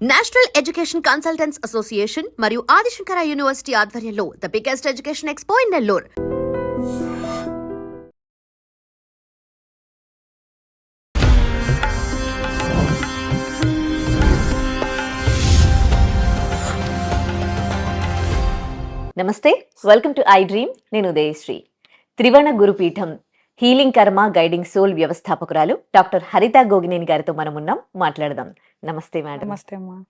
National education consultants association మరియు Adi Shankara university ఆధ్వర్యంలో the biggest education expo in Nellore. నమస్తే welcome to I dream నేను Udayasri. Trivarna Gurupeetham healing karma guiding soul వ్యవస్థాపకురాలు doctor Haritha Gogineni గారితో మనం ఉన్నాం. మాట్లాడదాం. నమస్తే మేడం. నమస్తే అమ్మా.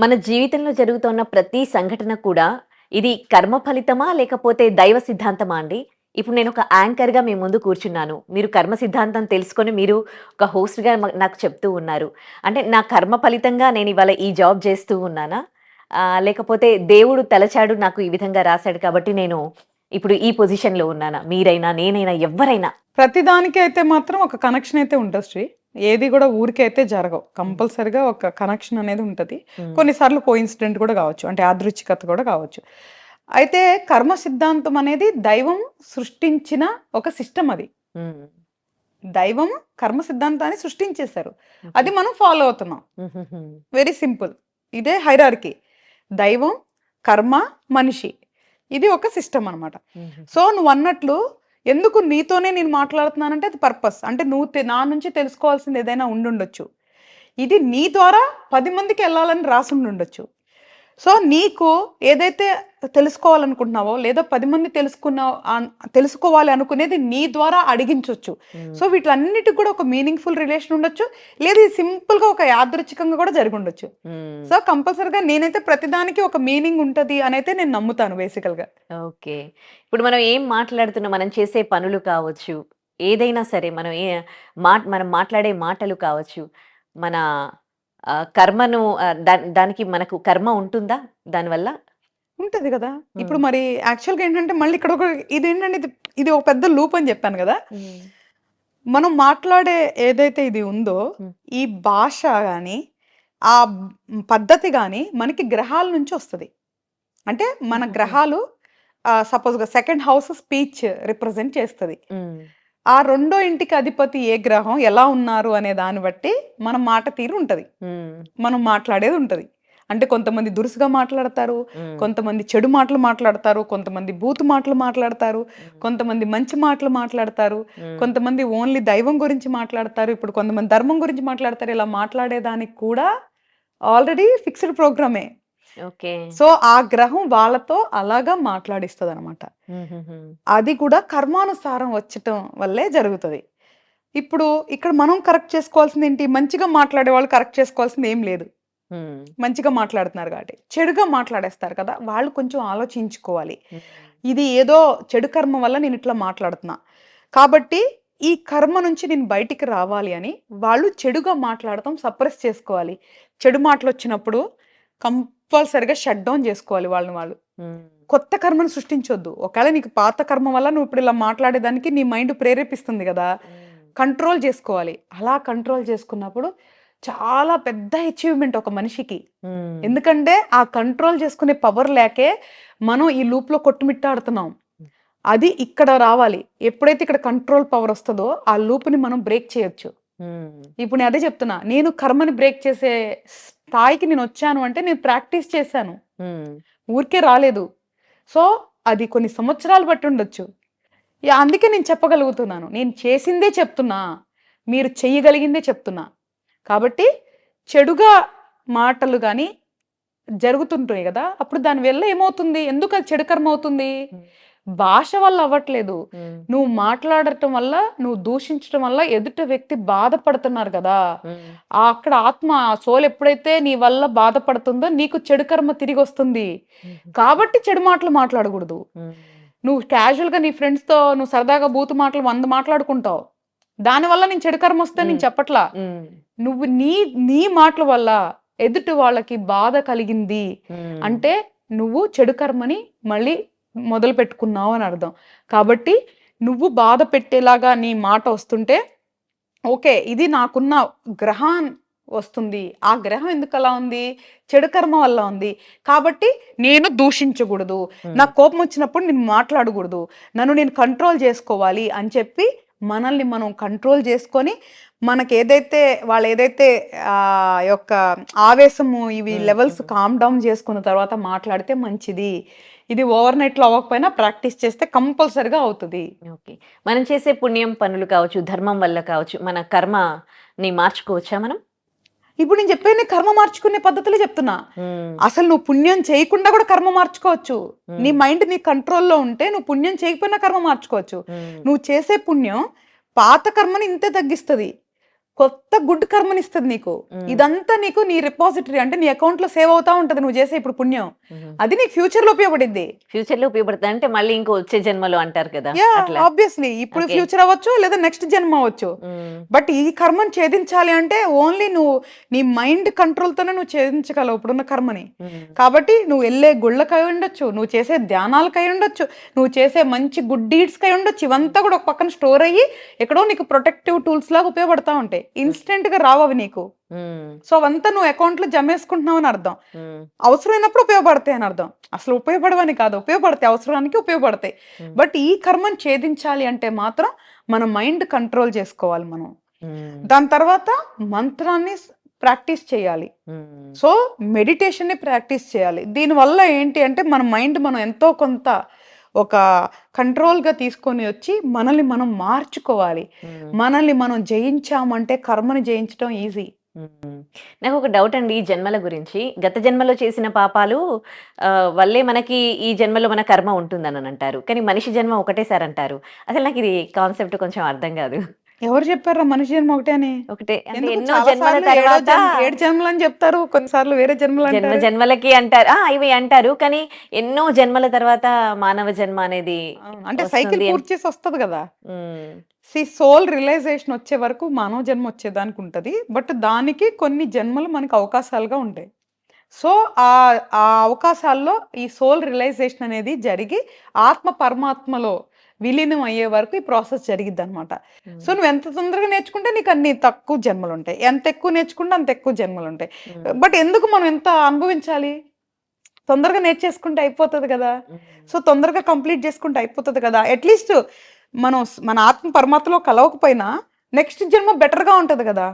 మన జీవితంలో జరుగుతున్న ప్రతి సంఘటన కూడా ఇది కర్మ ఫలితమా లేకపోతే దైవ సిద్ధాంతమా అండి? ఇప్పుడు నేను ఒక యాంకర్గా మీ ముందు కూర్చున్నాను. మీరు కర్మ సిద్ధాంతం తెలుసుకొని మీరు ఒక host గా మా- నాకు చెప్తూ ఉన్నారు. అంటే నా కర్మ ఫలితంగా నేను ఇవాళ ఈ జాబ్ చేస్తూ ఉన్నానా? లేకపోతే దేవుడు తలచాడు నాకు ఈ విధంగా రాశాడు కాబట్టి నేను ఇప్పుడు ఈ పొజిషన్లో ఉన్నానా? మీరైనా నేనైనా ఎవరైనా ప్రతిదానికి అయితే మాత్రం ఒక కనెక్షన్ అయితే ఉంటుంది శ్రీ. ఏది కూడా ఊరికే అయితే జరగవు. కంపల్సరిగా ఒక కనెక్షన్ అనేది ఉంటుంది. కొన్నిసార్లు కోఇన్సిడెంట్ కూడా కావచ్చు. అంటే యాదృచ్ఛికత కూడా కావచ్చు. అయితే కర్మ సిద్ధాంతం అనేది దైవం సృష్టించిన ఒక సిస్టమ్ అది. దైవం కర్మ సిద్ధాంతాన్ని సృష్టించేశారు. అది మనం ఫాలో అవుతున్నాం. వెరీ సింపుల్ ఇదే హైరార్కీ దైవం కర్మ మనిషి. ఇది ఒక సిస్టమ్ అన్నమాట. ఉమ్, సో నువ్వు అన్నట్లు ఎందుకు నీతోనే నేను మాట్లాడుతున్నానంటే అది పర్పస్ అంటే నువ్వు నా నుంచి తెలుసుకోవాల్సింది ఏదైనా ఉండుండొచ్చు. ఇది నీ ద్వారా పది మందికి వెళ్ళాలని రాసి ఉండొచ్చు సో నీకు ఏదైతే తెలుసుకోవాలనుకుంటున్నావో లేదా పది మంది తెలుసుకున్న తెలుసుకోవాలి అనుకునేది నీ ద్వారా అడిగించవచ్చు ఉమ్. సో వీటిలన్నిటికి కూడా ఒక మీనింగ్ఫుల్ రిలేషన్ ఉండొచ్చు. లేదా simple గా ఒక యాదృచ్ఛికంగా కూడా జరిగి ఉండొచ్చు. ఉమ్. సో కంపల్సరిగా నేనైతే ప్రతిదానికి ఒక మీనింగ్ ఉంటది అని అయితే నేను నమ్ముతాను బేసికల్గా ఓకే. ఇప్పుడు మనం ఏం మాట్లాడుతున్నాం? మనం చేసే పనులు కావచ్చు. ఏదైనా సరే మనం ఏ మా మనం మాట్లాడే మాటలు కావచ్చు. మన కర్మను దానికి మనకు కర్మ ఉంటుందా? దానివల్ల ఉంటది కదా. ఇప్పుడు మరి యాక్చువల్గా ఏంటంటే మళ్ళీ ఇక్కడ ఒక ఇది ఏంటంటే ఇది ఇది ఒక పెద్ద లూప్ అని చెప్పాను కదా. మనం మాట్లాడే ఏదైతే ఇది ఉందో. ఈ భాష కానీ ఆ పద్ధతి కానీ మనకి గ్రహాల నుంచి వస్తుంది. అంటే మన. గ్రహాలు సపోజ్గా సెకండ్ హౌస్ స్పీచ్ రిప్రజెంట్ చేస్తుంది. ఆ రెండో ఇంటికి అధిపతి ఏ గ్రహం ఎలా ఉన్నారు అనే దాన్ని బట్టి మన మాట తీరు ఉంటుంది. మనం మాట్లాడేది ఉంటుంది. అంటే కొంతమంది దురుసుగా మాట్లాడతారు కొంతమంది చెడు మాటలు మాట్లాడతారు కొంతమంది బూతు మాటలు మాట్లాడతారు కొంతమంది మంచి మాటలు మాట్లాడతారు కొంతమంది ఓన్లీ దైవం గురించి మాట్లాడతారు ఇప్పుడు కొంతమంది ధర్మం గురించి మాట్లాడతారు ఇలా మాట్లాడేదానికి కూడా ఆల్రెడీ ఫిక్స్డ్ ప్రోగ్రామే. ఓకే. సో ఆ గ్రహం వాళ్ళతో అలాగా మాట్లాడిస్తుంది అనమాట అది కూడా కర్మానుసారం వచ్చటం వల్లే జరుగుతుంది. ఇప్పుడు ఇక్కడ మనం కరెక్ట్ చేసుకోవాల్సింది ఏంటి మంచిగా మాట్లాడే వాళ్ళు కరెక్ట్ చేసుకోవాల్సింది ఏం లేదు. మంచిగా మాట్లాడుతున్నారు కాబట్టి. చెడుగా మాట్లాడేస్తారు కదా వాళ్ళు కొంచెం ఆలోచించుకోవాలి. ఇది ఏదో చెడు కర్మ వల్ల నేను ఇట్లా మాట్లాడుతున్నా. కాబట్టి ఈ కర్మ నుంచి నేను బయటికి రావాలి అని వాళ్ళు చెడుగా మాట్లాడటం సప్రెస్ చేసుకోవాలి. చెడు మాటలు వచ్చినప్పుడు కంపల్సరిగా షట్ డౌన్ చేసుకోవాలి వాళ్ళని వాళ్ళు. కొత్త కర్మను సృష్టించొద్దు. ఒకవేళ నీకు పాత కర్మ వల్ల నువ్వు ఇప్పుడు ఇలా మాట్లాడేదానికి నీ మైండ్ ప్రేరేపిస్తుంది కదా కంట్రోల్ చేసుకోవాలి. అలా కంట్రోల్ చేసుకున్నప్పుడు చాలా పెద్ద అచీవ్మెంట్ ఒక మనిషికి. ఎందుకంటే ఆ కంట్రోల్ చేసుకునే పవర్ లేకే మనం ఈ లూప్లో కొట్టుమిట్టాడుతున్నాం. అది ఇక్కడ రావాలి. ఎప్పుడైతే ఇక్కడ కంట్రోల్ పవర్ వస్తుందో ఆ లూప్ని మనం బ్రేక్ చేయొచ్చు. ఇప్పుడు నేను అదే చెప్తున్నా. నేను కర్మని బ్రేక్ చేసే స్థాయికి నేను వచ్చాను అంటే నేను ప్రాక్టీస్ చేశాను. ఊరికే రాలేదు. సో అది కొన్ని సంవత్సరాలు బట్టి ఉండొచ్చు. యా, అందుకే నేను చెప్పగలుగుతున్నాను. నేను చేసిందే చెప్తున్నా. మీరు చెయ్యగలిగిందే చెప్తున్నా. కాబట్టి చెడుగా మాటలు కానీ జరుగుతుంటాయి కదా అప్పుడు దాని వల్ల ఏమవుతుంది? ఎందుకు అది చెడు కర్మ అవుతుంది? భాష వల్ల అవ్వట్లేదు. నువ్వు మాట్లాడటం వల్ల నువ్వు దూషించడం వల్ల ఎదుట వ్యక్తి బాధపడుతున్నారు కదా. అక్కడ ఆత్మ ఆ సోల్ ఎప్పుడైతే నీ వల్ల బాధపడుతుందో నీకు చెడు కర్మ తిరిగి వస్తుంది. కాబట్టి చెడు మాటలు మాట్లాడకూడదు. నువ్వు క్యాజువల్గా నీ ఫ్రెండ్స్తో నువ్వు సరదాగా బూతు మాటలు వంద మాట్లాడుకుంటావు. దానివల్ల నేను చెడు కర్మ వస్తే నేను. చెప్పట్లా. నువ్వు నీ నీ మాటల వల్ల ఎదుటి వాళ్ళకి బాధ కలిగింది అంటే నువ్వు చెడు కర్మని మళ్ళీ మొదలు పెట్టుకున్నావు అని అర్థం. కాబట్టి నువ్వు బాధ పెట్టేలాగా నీ మాట వస్తుంటే ఓకే ఇది నాకున్న గ్రహం వస్తుంది. ఆ గ్రహం ఎందుకు అలా ఉంది? చెడు కర్మ వల్ల ఉంది. కాబట్టి నేను దూషించకూడదు. నాకు కోపం వచ్చినప్పుడు నేను మాట్లాడకూడదు. నన్ను నేను కంట్రోల్ చేసుకోవాలి అని చెప్పి మనల్ని మనం కంట్రోల్ చేసుకొని మనకి ఏదైతే వాళ్ళు ఏదైతే ఆ యొక్క ఆవేశము ఇవి. లెవెల్స్ కామ్ డౌన్ చేసుకున్న తర్వాత మాట్లాడితే మంచిది. ఇది ఓవర్ నైట్లో అవ్వకపోయినా ప్రాక్టీస్ చేస్తే కంపల్సరిగా అవుతుంది. ఓకే. మనం చేసే పుణ్యం పనులు కావచ్చు ధర్మం వల్ల కావచ్చు మన కర్మని మార్చుకోవచ్చా మనం? ఇప్పుడు నేను చెప్పే కర్మ మార్చుకునే పద్ధతులే చెప్తున్నా. అసలు నువ్వు పుణ్యం చేయకుండా కూడా కర్మ మార్చుకోవచ్చు. నీ మైండ్ నీ కంట్రోల్లో ఉంటే నువ్వు పుణ్యం చేయకపోయినా కర్మ మార్చుకోవచ్చు. నువ్వు చేసే పుణ్యం పాత కర్మని ఇంతే తగ్గిస్తుంది కొత్త గుడ్ కర్మని ఇస్తుంది నీకు. ఇదంతా నీకు నీ రిపాజిటరీ అంటే నీ అకౌంట్లో సేవ్ అవుతా ఉంటది నువ్వు చేసే ఇప్పుడు పుణ్యం. అది నీకు ఫ్యూచర్లో ఉపయోగపడింది ఫ్యూచర్లో ఉపయోగపడుతుంది అంటే మళ్ళీ ఇంకో వచ్చే జన్మలో అంటారు కదా ఆబ్వియస్లీ ఇప్పుడు. ఫ్యూచర్ అవ్వచ్చు లేదా నెక్స్ట్ జన్మ అవ్వచ్చు. బట్ ఈ కర్మను ఛేదించాలి అంటే ఓన్లీ నువ్వు నీ మైండ్ కంట్రోల్తోనే నువ్వు ఛేదించగలవు ఇప్పుడున్న కర్మని. కాబట్టి నువ్వు వెళ్ళే గుళ్ళకై ఉండొచ్చు నువ్వు చేసే ధ్యానాలకై ఉండొచ్చు నువ్వు చేసే మంచి గుడ్ డీడ్స్ కై ఉండొచ్చు ఇవంతా కూడా ఒక పక్కన స్టోర్ అయ్యి ఎక్కడో నీకు ప్రొటెక్టివ్ టూల్స్ లాగా ఉపయోగపడతా ఉంటాయి ఇన్స్టెంట్గా రావు అవి నీకు మ్మ్. సో అవంతా నువ్వు అకౌంట్లో జమేసుకుంటున్నావు అని అర్థం మ్మ్. అవసరమైనప్పుడు ఉపయోగపడతాయి అని అర్థం అసలు ఉపయోగపడవని కాదు ఉపయోగపడతాయి అవసరానికి ఉపయోగపడతాయి Hmm. బట్ ఈ కర్మను ఛేదించాలి అంటే మాత్రం మన మైండ్ కంట్రోల్ చేసుకోవాలి మనం. దాని తర్వాత మంత్రాన్ని ప్రాక్టీస్ చేయాలి. సో మెడిటేషన్ని ప్రాక్టీస్ చేయాలి దీనివల్ల ఏంటి అంటే మన మైండ్ మనం ఎంతో కొంత ఒక కంట్రోల్గా తీసుకొని వచ్చి మనల్ని మనం మార్చుకోవాలి. మనల్ని మనం జయించామంటే కర్మని జయించడం ఈజీ. నాకు ఒక డౌట్ అండి ఈ జన్మల గురించి. గత జన్మలో చేసిన పాపాలు వల్లే మనకి ఈ జన్మలో మన కర్మ ఉంటుందని అంటారు కానీ మనిషి జన్మ ఒకటేసారి అంటారు అసలు నాకు ఇది కాన్సెప్ట్ కొంచెం అర్థం కాదు. ఎవరు చెప్పారా మనిషి జన్మ ఒకటే అని? ఒకటే. అంటే ఎందుకు ఎన్నో చాలా జన్మల సార్లు ఏడో తర్వాత జన్మ- ఏడు జన్మలు అని చెప్తారు కొన్నిసార్లు వేరే జన్మలు జన్మ అంటారు. జన్మలకి అంటారు. ఆ ఇవి అంటారు. కానీ ఎన్నో జన్మల తర్వాత మానవ జన్మ అనేది అవును, అంటే సైకిల్ వస్తుంది అని- పూర్తి చేసి వస్తుంది కదా. సి సోల్ రియలైజేషన్ వచ్చే వరకు మానవ జన్మ వచ్చేదానికి ఉంటుంది. బట్ దానికి కొన్ని జన్మలు మనకు అవకాశాలుగా ఉంటాయి. సో ఆ ఆ అవకాశాల్లో ఈ సోల్ రియలైజేషన్ అనేది జరిగి ఆత్మ పరమాత్మలో విలీనం అయ్యే వరకు ఈ ప్రాసెస్ జరిగిద్ది అనమాట సో నువ్వు ఎంత తొందరగా నేర్చుకుంటే నీకు అన్ని తక్కువ జన్మలు ఉంటాయి ఎంత ఎక్కువ నేర్చుకుంటే అంత ఎక్కువ జన్మలు ఉంటాయి. బట్ ఎందుకు మనం ఎంత అనుభవించాలి? తొందరగా నేర్చేసుకుంటే అయిపోతుంది కదా. సో తొందరగా కంప్లీట్ చేసుకుంటే అయిపోతుంది కదా. అట్లీస్ట్ మనం మన ఆత్మ పరమాత్మలో కలవకపోయినా నెక్స్ట్ జన్మ బెటర్గా ఉంటుంది కదా.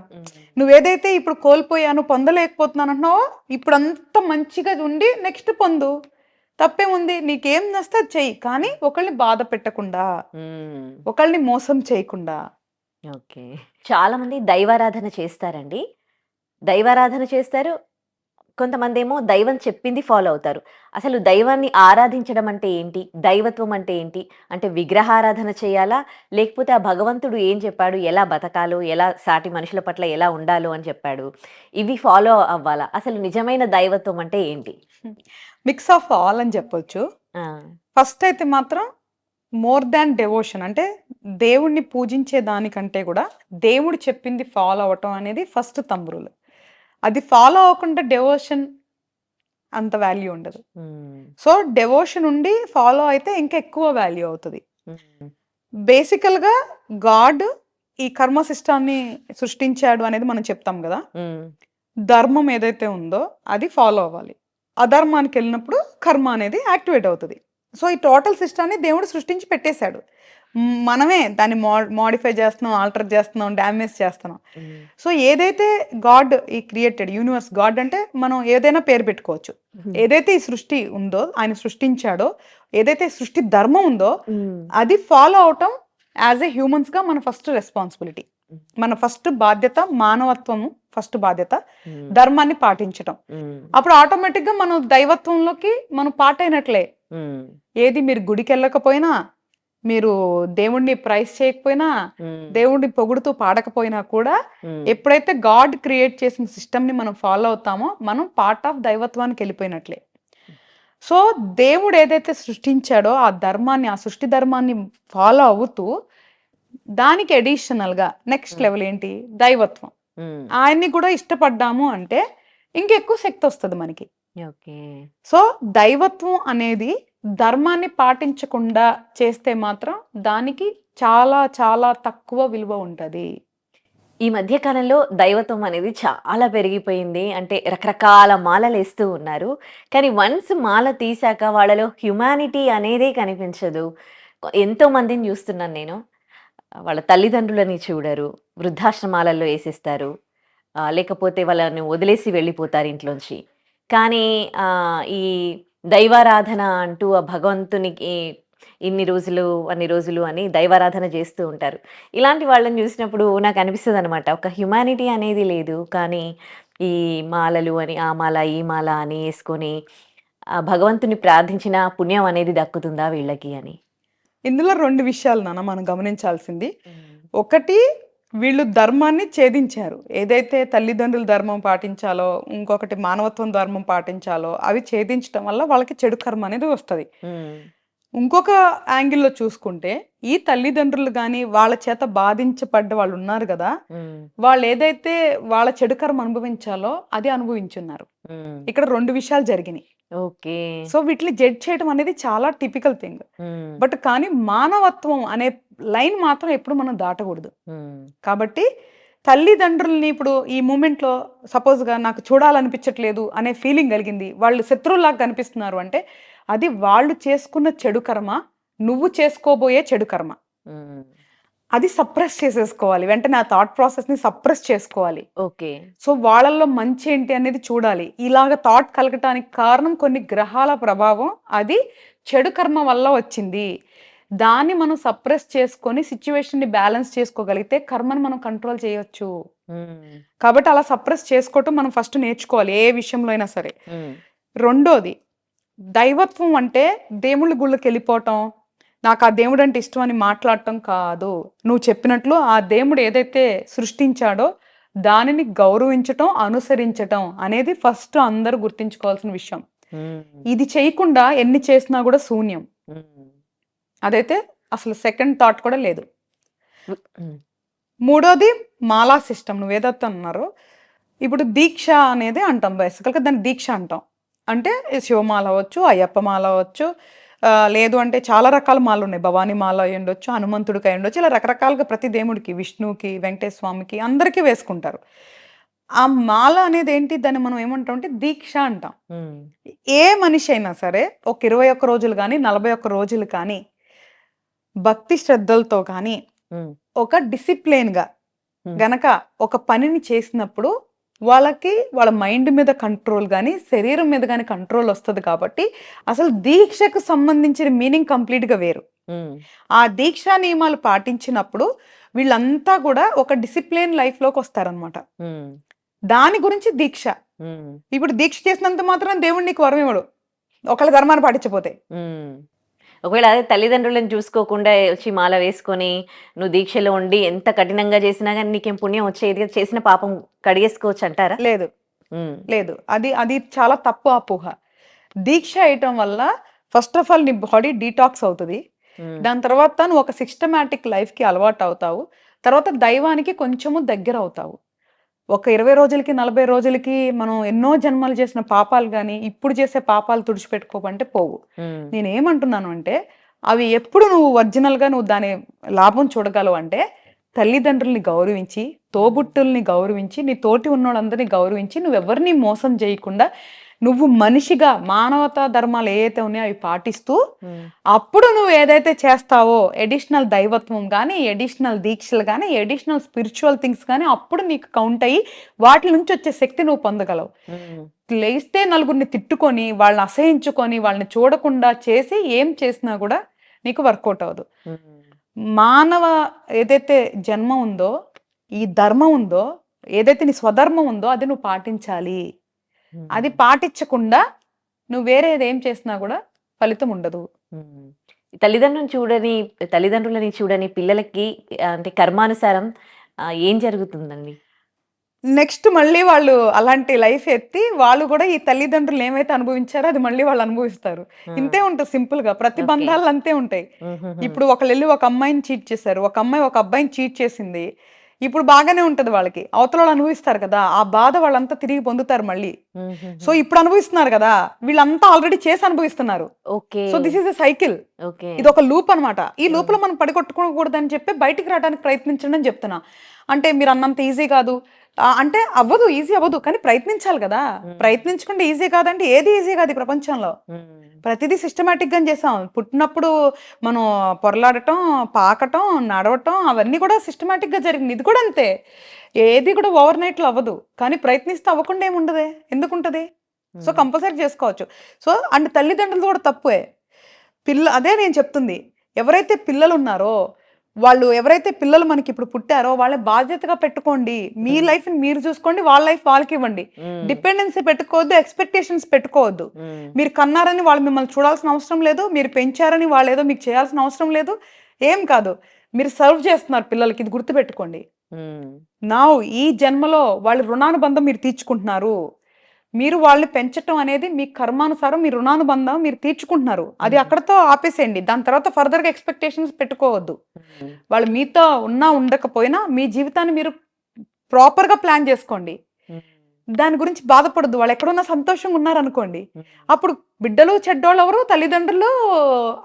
నువ్వు ఏదైతే ఇప్పుడు కోల్పోయాను పొందలేకపోతున్నాను అంటున్నావో ఇప్పుడు అంత మంచిగా ఉండి నెక్స్ట్ పొందు. తప్పేముంది నీకేం నస్తే అది చెయ్యి. కానీ ఒకళ్ళని బాధ పెట్టకుండా. ఒకళ్ళని మోసం చేయకుండా. ఓకే. చాలా మంది దైవారాధన చేస్తారండి. దైవారాధన చేస్తారు కొంతమంది ఏమో దైవం చెప్పింది ఫాలో అవుతారు. అసలు దైవాన్ని ఆరాధించడం అంటే ఏంటి? దైవత్వం అంటే ఏంటి? అంటే విగ్రహారాధన చేయాలా? లేకపోతే ఆ భగవంతుడు ఏం చెప్పాడు? ఎలా బతకాలో? ఎలా సాటి మనుషుల పట్ల ఎలా ఉండాలో అని చెప్పాడు. ఇవి ఫాలో అవ్వాలా? అసలు నిజమైన దైవత్వం అంటే ఏంటి? మిక్స్ ఆఫ్ ఆల్ అని చెప్పొచ్చు. ఫస్ట్ అయితే మాత్రం మోర్ దాన్ డెవోషన్ అంటే దేవుణ్ణి పూజించే దానికంటే కూడా దేవుడు చెప్పింది ఫాలో అవటం అనేది ఫస్ట్ తంబురులు అది ఫాలో అవ్వకుండా డెవోషన్ అంత వాల్యూ ఉండదు. సో డెవోషన్ ఉండి ఫాలో అయితే ఇంకా ఎక్కువ వాల్యూ అవుతుంది. మ్మ్, బేసికల్గా గాడ్ ఈ కర్మ సిస్టాన్ని సృష్టించాడు అనేది మనం చెప్తాం కదా. ధర్మం ఏదైతే ఉందో అది ఫాలో అవ్వాలి. అధర్మానికి వెళ్ళినప్పుడు కర్మ అనేది యాక్టివేట్ అవుతుంది. సో ఈ టోటల్ సిస్టాన్ని దేవుడు సృష్టించి పెట్టేశాడు. మనమే దాన్ని మో మోడిఫై చేస్తున్నాం ఆల్టర్ చేస్తున్నాం డ్యామేజ్ చేస్తున్నాం. సో ఏదైతే గాడ్ ఈ క్రియేటెడ్ యూనివర్స్ గాడ్ అంటే మనం ఏదైనా పేరు పెట్టుకోవచ్చు. ఏదైతే ఈ సృష్టి ఉందో ఆయన సృష్టించాడో ఏదైతే సృష్టి ధర్మం ఉందో అది ఫాలో అవటం యాజ్ ఏ హ్యూమన్స్గా మన ఫస్ట్ రెస్పాన్సిబిలిటీ. మన ఫస్ట్ బాధ్యత మానవత్వము. ఫస్ట్ బాధ్యత ధర్మాన్ని పాటించటం. మ్మ్, అప్పుడు ఆటోమేటిక్గా మనం దైవత్వంలోకి మనం పాటైనట్లే. ఏది మీరు గుడికి వెళ్ళకపోయినా మీరు దేవుణ్ణి ప్రైస్ చేయకపోయినా దేవుణ్ణి పొగుడుతూ పాడకపోయినా కూడా. ఎప్పుడైతే గాడ్ క్రియేట్ చేసిన సిస్టమ్ని మనం ఫాలో అవుతామో మనం పార్ట్ ఆఫ్ దైవత్వానికి వెళ్ళిపోయినట్లే. సో దేవుడు ఏదైతే సృష్టించాడో ఆ ధర్మాన్ని ఆ సృష్టి ధర్మాన్ని ఫాలో అవుతూ దానికి అడిషనల్గా నెక్స్ట్. లెవెల్ ఏంటి? దైవత్వం. ఆయన్ని కూడా ఇష్టపడ్డాము అంటే ఇంకెక్కువ శక్తి వస్తుంది మనకి. ఓకే. సో దైవత్వం అనేది ధర్మాన్ని పాటించకుండా చేస్తే మాత్రం దానికి చాలా చాలా తక్కువ విలువ ఉంటుంది. ఈ మధ్య కాలంలో దైవత్వం అనేది చాలా పెరిగిపోయింది. అంటే రకరకాల మాలలు వేస్తూ ఉన్నారు. కానీ వన్స్ మాల తీసాక వాళ్ళలో హ్యుమానిటీ అనేదే కనిపించదు. ఎంతో మందిని చూస్తున్నాను నేను. వాళ్ళ తల్లిదండ్రులని చూడరు. వృద్ధాశ్రమాలలో వేసేస్తారు లేకపోతే వాళ్ళని వదిలేసి వెళ్ళిపోతారు ఇంట్లోంచి. కానీ ఈ దైవారాధన అంటూ ఆ భగవంతునికి ఇన్ని రోజులు, అన్ని రోజులు అని దైవారాధన చేస్తూ ఉంటారు. ఇలాంటి వాళ్ళని చూసినప్పుడు నాకు అనిపిస్తుంది అనమాట ఒక హ్యుమానిటీ అనేది లేదు. కానీ ఈ మాలలు అని, ఆ మాల, ఈ మాల అని వేసుకొని భగవంతుని ప్రార్థించిన పుణ్యం అనేది దక్కుతుందా వీళ్ళకి అని? ఇందులో 2 విషయాలు నాన్న మనం గమనించాల్సింది. ఒకటి వీళ్ళు ధర్మాన్ని ఛేదించారు. ఏదైతే తల్లిదండ్రులు ధర్మం పాటించాలో, ఇంకొకటి మానవత్వం ధర్మం పాటించాలో అవి ఛేదించటం వల్ల వాళ్ళకి చెడు కర్మ అనేది వస్తది. ఇంకొక యాంగిల్‌లో చూసుకుంటే ఈ తల్లిదండ్రులు గాని, వాళ్ళ చేత బాధించబడ్డ వాళ్ళున్నారు గదా! హ్మ్. వాళ్ళేదైతే వాళ్ళ చెడు కర్మ అనుభవించాలో అది అనుభవించున్నారు. ఇక్కడ 2 విషయాలు జరిగినియి. ఓకే. సో వీటిని జడ్జ్ చేయడం అనేది చాలా టిపికల్ థింగ్. బట్ కానీ మానవత్వం అనే లైన్ మాత్రం ఎప్పుడు మనం దాటకూడదు. కాబట్టి తల్లిదండ్రుల్ని ఇప్పుడు ఈ మూమెంట్‌లో సపోజ్‌గా నాకు చూడాలనిపించట్లేదు అనే ఫీలింగ్ కలిగింది. వాళ్ళు శత్రువుల్లాగా కనిపిస్తున్నారు అంటే అది వాళ్ళు చేసుకున్న చెడు కర్మ, నువ్వు చేసుకోబోయే చెడు కర్మ. అది సప్రెస్ చేసేసుకోవాలి. వెంటనే ఆ థాట్ ప్రాసెస్‌ని సప్రెస్ చేసుకోవాలి. ఓకే. సో వాళ్ళల్లో మంచి ఏంటి అనేది చూడాలి. ఇలాగ థాట్ కలగటానికి కారణం కొన్ని గ్రహాల ప్రభావం. అది చెడు కర్మ వల్ల వచ్చింది. దాన్ని మనం సప్రెస్ చేసుకొని సిట్యుయేషన్‌ని బ్యాలెన్స్ చేసుకోగలిగితే కర్మని మనం కంట్రోల్ చేయొచ్చు. కాబట్టి అలా సప్రెస్ చేసుకోవటం మనం ఫస్ట్ నేర్చుకోవాలి. ఏ విషయంలో అయినా సరే. రెండోది దైవత్వం అంటే దేవుళ్ళ గుళ్ళకెళ్ళిపోవటం, నాకు ఆ దేవుడంటే ఇష్టం అని మాట్లాడటం కాదు. నువ్వు చెప్పినట్లు ఆ దేవుడు ఏదైతే సృష్టించాడో దానిని గౌరవించటం, అనుసరించటం అనేది ఫస్ట్ అందరూ గుర్తుంచుకోవాల్సిన విషయం. ఇది చేయకుండా ఎన్ని చేసినా కూడా శూన్యం. అదైతే అసలు సెకండ్ థాట్ కూడా లేదు. మూడోది మాలా సిస్టమ్ నువ్వేదైతే అన్నారో ఇప్పుడు దీక్ష అనేది అంటాం బేసికల్‌గా దాన్ని దీక్ష అంటాం. అంటే శివమాల అవ్వచ్చు, అయ్యప్ప మాల అవ్వచ్చు, లేదు అంటే చాలా రకాల మాలలున్నాయి. భవానీ మాల అయ్యుండొచ్చు, హనుమంతుడికి అయ్యుండొచ్చు. ఇలా రకరకాలుగా ప్రతి దేవుడికి, విష్ణువుకి, వెంకటేశ్వర స్వామికి అందరికీ వేసుకుంటారు. ఆ మాల అనేది ఏంటి దాన్ని మనం ఏమంటాం అంటే దీక్ష అంటాం. ఏ మనిషి అయినా సరే ఒక 21 రోజులు గాని, 41 రోజులు కానీ భక్తి శ్రద్ధలతో కానీ. ఒక డిసిప్లిన్‌గా. గనక ఒక పనిని చేసినప్పుడు వాళ్ళకి వాళ్ళ మైండ్ మీద కంట్రోల్ గాని, శరీరం మీద గాని కంట్రోల్ వస్తది కాబట్టి అసలు దీక్షకు సంబంధించిన మీనింగ్ కంప్లీట్‌గా వేరు. ఆ దీక్షా నియమాలు పాటించినప్పుడు వీళ్ళంతా కూడా ఒక డిసిప్లిన్ లైఫ్‌లోకి వస్తారనమాట. దాని గురించి దీక్ష. ఇప్పుడు దీక్ష చేసినంత మాత్రాన దేవుడు నీకు వరం ఇవ్వడు. ఒకళ్ళ ధర్మాన్ని పాటించపోతే. ఒకవేళ అదే తల్లిదండ్రులను చూసుకోకుండా వచ్చి మాల వేసుకొని, నువ్వు దీక్షలో ఉండి ఎంత కఠినంగా చేసినా గాని నీకేం పుణ్యం వచ్చేది! చేసిన పాపం కడిగేసుకోవచ్చంటారా? లేదు. హ్మ్. లేదు. అది అది చాలా తప్పు అపోహ. దీక్ష ఏయటం వల్ల ఫస్ట్ ఆఫ్ ఆల్ నీ బాడీ డీటాక్స్ అవుతది. దాని తర్వాత నువ్వు ఒక సిస్టమాటిక్ లైఫ్‌కి అలవాటవుతావు. తర్వాత దైవానికి కొంచెము దగ్గరవుతావు. ఒక 20 రోజులకి, 40 రోజులకి మనం ఎన్నో జన్మలు చేసిన పాపాలు గాని, ఇప్పుడు చేసే పాపాలు తుడిచిపెట్టుకోవంటే పోవు. నేనేమంటున్నాను అంటే అవి ఎప్పుడు నువ్వు ఒరిజినల్‌గా నువ్వు దాని లాభం చూడగలవు అంటే తల్లిదండ్రుల్ని గౌరవించి, తోబుట్టుల్ని గౌరవించి, నీ తోటి ఉన్నోళ్ళందరిని గౌరవించి, నువ్వెవరిని మోసం చేయకుండా, నువ్వు మనిషిగా మానవతా ధర్మాలు ఏయైతే ఉన్నాయో అవి పాటిస్తూ. అప్పుడు నువ్వు ఏదైతే చేస్తావో ఎడిషనల్ దైవత్వం గాని, ఎడిషనల్ దీక్షలు గాని, ఎడిషనల్ స్పిరిచ్యువల్ థింగ్స్ గాని అప్పుడు నీకు కౌంట్ అయ్యి వాటి నుంచి వచ్చే శక్తి నువ్వు పొందగలవు. లేస్తే నలుగురిని తిట్టుకొని, వాళ్ళని అసహించుకొని, వాళ్ళని చూడకుండా చేసి ఏం చేసినా కూడా నీకు వర్కౌట్ అవ్వదు. మానవ ఏదైతే జన్మ ఉందో, ఈ ధర్మం ఉందో, ఏదైతే నీ స్వధర్మం ఉందో అది నువ్వు పాటించాలి. అది హ్మ్. పాటించకుండా నువ్వు వేరేది ఏం చేసినా కూడా ఫలితం ఉండదు. హ్మ్. తల్లిదండ్రులను చూడని తల్లిదండ్రులని చూడని పిల్లలకి అంటే కర్మానుసారం ఏం జరుగుతుందండి? నెక్స్ట్ మళ్ళీ వాళ్ళు అలాంటి లైఫ్ ఎత్తి వాళ్ళు కూడా ఈ తల్లిదండ్రులు ఏమైతే అనుభవించారో అది మళ్ళీ వాళ్ళు అనుభవిస్తారు. ఆ! ఇంతే ఉంటది సింపుల్‌గా. ప్రతి ఓకే. బంధాలు అంతే ఉంటాయి. ఇప్పుడు ఒకళ్ళెళ్ళి ఒక అమ్మాయిని చీట్ చేశారు. ఒక అమ్మాయి ఒక అబ్బాయిని చీట్ చేసింది. ఇప్పుడు బాగానే ఉంటది వాళ్ళకి. అవతలోళ్ళు అనుభవిస్తారు కదా! ఆ బాధ వాళ్ళంతా తిరిగి పొందుతారు మళ్ళీ. సో ఇప్పుడు అనుభవిస్తున్నారు కదా వీళ్ళంతా ఆల్రెడీ చేసి అనుభవిస్తున్నారు. So this is a cycle ఇది ఒక లూప్ అన్నమాట. ఈ లూప్లో మనం పడికొట్టుకోకూడదని చెప్పి బయటికి రావడానికి ప్రయత్నించండి అని చెప్తున్నా. అంటే మీరు అన్నంత ఈజీ కాదు. అంటే అవ్వదు ఈజీ అవ్వదు కానీ ప్రయత్నించాలి కదా. ప్రయత్నించకుండా ఈజీ కాదంటే ఏది ఈజీ కాదు ఈ ప్రపంచంలో. ప్రతిదీ సిస్టమేటిక్గా చేసాం. పుట్టినప్పుడు మనం పొరలాడటం పాకటం నడవటం అవన్నీ కూడా సిస్టమేటిక్గా జరిగింది. ఇది కూడా అంతే. ఏది కూడా ఓవర్ నైట్లో అవ్వదు. కానీ ప్రయత్నిస్తే అవ్వకుండా ఏముండదే? ఎందుకు ఉంటది సో కంపల్సరీ చేసుకోవచ్చు. సో అండ్ తల్లిదండ్రులు కూడా తప్పువే పిల్ల అదే నేను చెప్తుంది. ఎవరైతే పిల్లలు ఉన్నారో వాళ్ళు ఎవరైతే పిల్లలు మనకి ఇప్పుడు పుట్టారో వాళ్ళ బాధ్యతగా పెట్టుకోండి. మీ. లైఫ్ మీరు చూసుకోండి వాళ్ళ లైఫ్ వాళ్ళకి ఇవ్వండి. డిపెండెన్సీ పెట్టుకోవద్దు ఎక్స్పెక్టేషన్స్ పెట్టుకోవద్దు. మీరు కన్నారని వాళ్ళు మిమ్మల్ని చూడాల్సిన అవసరం లేదు మీరు పెంచారని వాళ్ళు ఏదో మీకు చేయాల్సిన అవసరం లేదు. ఏం కాదు మీరు సర్వ్ చేస్తున్నారు పిల్లలకి ఇది గుర్తుపెట్టుకోండి. నా ఈ జన్మలో వాళ్ళ రుణానుబంధం మీరు తీర్చుకుంటున్నారు. మీరు వాళ్ళని పెంచటం అనేది మీ కర్మానుసారం మీ రుణానుబంధం మీరు తీర్చుకుంటున్నారు. అది. అక్కడతో ఆపేసేయండి. దాని తర్వాత ఫర్దర్గా ఎక్స్పెక్టేషన్స్ పెట్టుకోవద్దు. వాళ్ళు మీతో ఉన్నా ఉండకపోయినా మీ జీవితాన్ని మీరు ప్రాపర్గా ప్లాన్ చేసుకోండి. దాని గురించి బాధపడద్దు. వాళ్ళు ఎక్కడున్నా సంతోషంగా ఉన్నారనుకోండి. అప్పుడు బిడ్డలు చెడ్డోళ్ళు ఎవరు తల్లిదండ్రులు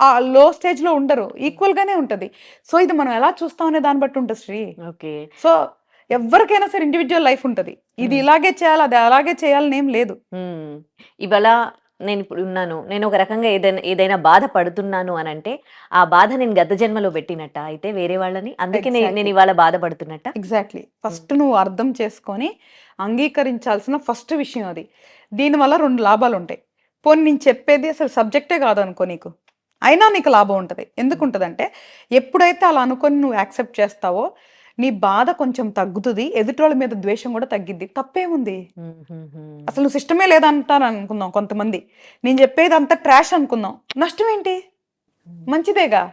ఆ లో స్టేజ్లో ఉండరు. ఈక్వల్ గానే ఉంటది. సో ఇది మనం ఎలా చూస్తాం అనే దాన్ని బట్టి ఉంటుంది శ్రీ. ఓకే. సో ఎవరికైనా సరే ఇండివిజువల్ లైఫ్ ఉంటది. ఇది Hmm. ఇలాగే చేయాలి అది అలాగే చేయాలని ఏం లేదు. మ్మ్. ఇవాళ నేను ఇప్పుడు ఉన్నాను. నేను ఒక రకంగా ఏదైనా ఏదైనా బాధ పడుతున్నాను అని అంటే ఆ బాధ నేను గత జన్మలో పెట్టినట్ట? అయితే వేరే వాళ్ళని? అందుకే నేను. ఇవాళ బాధపడుతున్నట్ట? ఎగ్జాక్ట్లీ ఫస్ట్ నువ్వు అర్థం చేసుకొని అంగీకరించాల్సిన ఫస్ట్ విషయం అది. దీనివల్ల రెండు లాభాలు ఉంటాయి. పోనీ నేను చెప్పేది అసలు సబ్జెక్టే కాదు అనుకో నీకు. అయినా నీకు లాభం ఉంటుంది. ఎందుకు ఉంటుందంటే ఎప్పుడైతే అలా అనుకొని నువ్వు యాక్సెప్ట్ చేస్తావో నీ బాధ కొంచెం తగ్గుతుంది ఎదుటి మీద ద్వేషం కూడా తగ్గిద్ది. తప్పేముంది? అసలు నువ్వు సిస్టమే లేదంటారు అనుకుందాం కొంతమంది. నేను చెప్పేది అంత ట్రాష్ అనుకుందాం. నష్టం ఏంటి మంచిదేగా?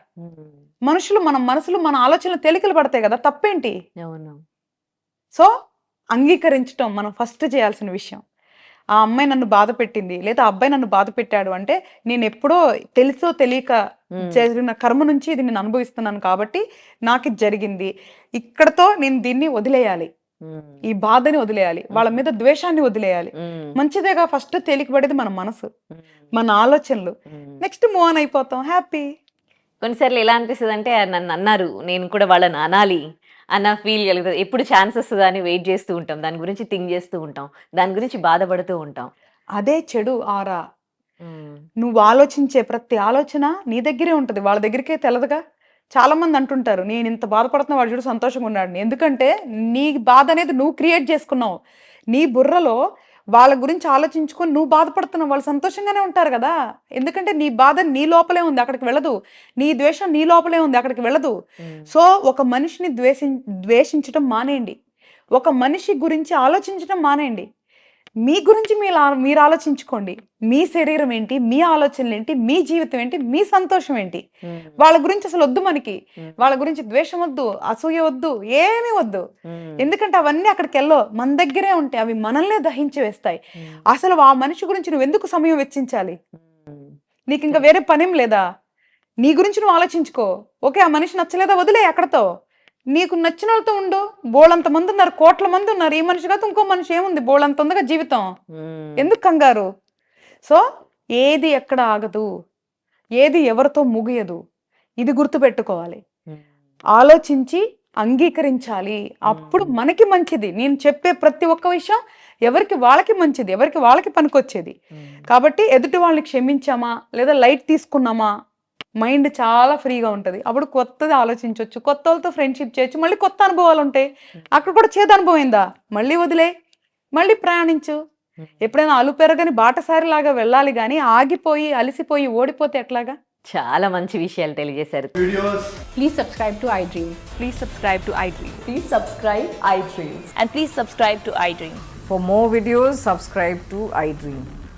మనుషులు మన మనసులు మన ఆలోచనలు తేలికలు పడతాయి కదా తప్పేంటి? సో అంగీకరించటం మనం ఫస్ట్ చేయాల్సిన విషయం. ఆ అమ్మాయి నన్ను బాధ పెట్టింది. లేదా అబ్బాయి నన్ను బాధ పెట్టాడు అంటే నేను ఎప్పుడో తెలుసో తెలియక. జరిగిన కర్మ నుంచి ఇది నేను అనుభవిస్తున్నాను కాబట్టి నాకు ఇది జరిగింది. ఇక్కడతో నేను దీన్ని వదిలేయాలి. ఈ బాధని వదిలేయాలి. వాళ్ళ మీద ద్వేషాన్ని వదిలేయాలి. మంచిదేగా ఫస్ట్ తేలికపడేది మన మనసు. మన ఆలోచనలు. నెక్స్ట్ మూవ్ ఆన్ అయిపోతాం. హ్యాపీ. కొన్నిసార్లు ఎలా అనిపిస్తుంది అంటే నన్ను అన్నారు. నేను కూడా వాళ్ళని అనాలి. అన్న ఫీల్ కలుగుతుంది. ఎప్పుడు ఛాన్స్ వస్తుందా అని వెయిట్ చేస్తూ ఉంటాం. దాని గురించి థింక్ చేస్తూ ఉంటాం. దాని గురించి బాధపడుతూ ఉంటాం. అదే చెడు ఆరా. నువ్వు ఆలోచించే ప్రతి ఆలోచన నీ దగ్గరే ఉంటుంది. వాళ్ళ దగ్గరికే తెలదుగా. చాలా మంది అంటుంటారు నేను ఇంత బాధపడుతున్నా వాడు చూడు సంతోషంగా ఉన్నాడు. ఎందుకంటే నీ బాధ అనేది నువ్వు క్రియేట్ చేసుకున్నావు. నీ బుర్రలో వాళ్ళ గురించి ఆలోచించుకొని నువ్వు బాధపడుతున్నావు వాళ్ళు సంతోషంగానే ఉంటారు కదా. ఎందుకంటే నీ బాధ నీ లోపలే ఉంది అక్కడికి వెళ్ళదు. నీ ద్వేషం నీ లోపలే ఉంది అక్కడికి వెళ్ళదు. సో ఒక మనిషిని ద్వేషి ద్వేషించడం మానేయండి. ఒక మనిషి గురించి ఆలోచించడం మానేయండి. మీ గురించి మీరు మీరు ఆలోచించుకోండి. మీ శరీరం ఏంటి? మీ ఆలోచనలు ఏంటి? మీ జీవితం ఏంటి? మీ సంతోషం ఏంటి. వాళ్ళ గురించి అసలు వద్దు మనకి. వాళ్ళ గురించి ద్వేషం వద్దు అసూయ వద్దు ఏమీ వద్దు. ఎందుకంటే అవన్నీ అక్కడికి వెళ్ళో మన దగ్గరే ఉంటాయి. అవి మనల్నే దహించి వేస్తాయి. అసలు ఆ మనిషి గురించి నువ్వు ఎందుకు సమయం వెచ్చించాలి. నీకు ఇంకా వేరే పనేం లేదా? నీ గురించి నువ్వు ఆలోచించుకో. ఓకే ఆ మనిషి నచ్చలేదా? వదిలే అక్కడతో. నీకు నచ్చిన వాళ్ళతో ఉండు. బోళంత మంది ఉన్నారు కోట్ల మంది ఉన్నారు. ఈ మనిషి కాదు ఇంకో మనిషి ఏముంది? బోళంత ఉందిగా జీవితం. ఎందుకు కంగారు? సో ఏది ఎక్కడ ఆగదు. ఏది ఎవరితో ముగియదు. ఇది గుర్తుపెట్టుకోవాలి. ఆలోచించి అంగీకరించాలి. అప్పుడు. మనకి మంచిది. నేను చెప్పే ప్రతి ఒక్క విషయం ఎవరికి వాళ్ళకి మంచిది. ఎవరికి వాళ్ళకి పనికొచ్చేది. కాబట్టి ఎదుటి వాళ్ళని క్షమించామా? లేదా లైట్ తీసుకున్నామా? మైండ్ చాలా ఫ్రీగా ఉంటుంది. అప్పుడు కొత్తది ఆలోచించవచ్చు కొత్త వాళ్ళతో ఫ్రెండ్షిప్ చేయొచ్చు మళ్ళీ కొత్త అనుభవాలు ఉంటాయి అక్కడ కూడా చేదు అనుభవైందా మళ్ళీ వదిలే మళ్ళీ ప్రయాణించు. ఎప్పుడైనా అలుపెరగని బాటసారి లాగా వెళ్ళాలి కానీ ఆగిపోయి అలసిపోయి ఓడిపోతే ఎట్లాగా? చాలా మంచి విషయాలు తెలియజేశారు. Please subscribe to I dream please subscribe to I dream please subscribe I dream and please subscribe to I dream for more videos subscribe to I dream